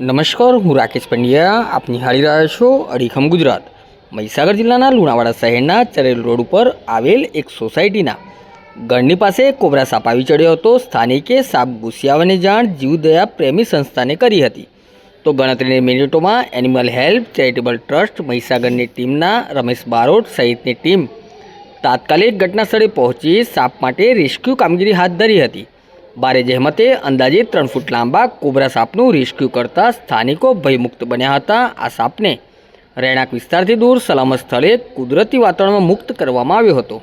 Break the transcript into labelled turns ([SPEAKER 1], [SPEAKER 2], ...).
[SPEAKER 1] નમસ્કાર, હું રાકેશ પંડ્યા. આપ નિહાળી રહ્યા છો અડીખમ ગુજરાત. મહીસાગર જિલ્લાના લુણાવાડા શહેરના ચરેલ રોડ ઉપર આવેલ એક સોસાયટીના. ગળની પાસે કોબરા સાપ આવી ચડ્યો હતો. સ્થાનિકે સાપ ઘૂસ્યાવાની જાણ જીવદયા પ્રેમી સંસ્થાને કરી હતી. તો ગણતરીની મિનિટોમાં એનિમલ હેલ્પ ચેરિટેબલ ટ્રસ્ટ મહીસાગરની ટીમના રમેશ બારોટ સહિતની ટીમ તાત્કાલિક ઘટનાસ્થળે પહોંચી સાપ માટે રેસ્ક્યુ કામગીરી હાથ ધરી હતી. ભારે જહેમતે અંદાજે ત્રણ ફૂટ લાંબા કોબરા સાપનું રેસ્ક્યુ કરતા સ્થાનિકો ભયમુક્ત બન્યા હતા આ સાપને. રહેણાંક વિસ્તારથી દૂર સલામત સ્થળે કુદરતી વાતાવરણમાં મુક્ત કરવામાં આવ્યો હતો.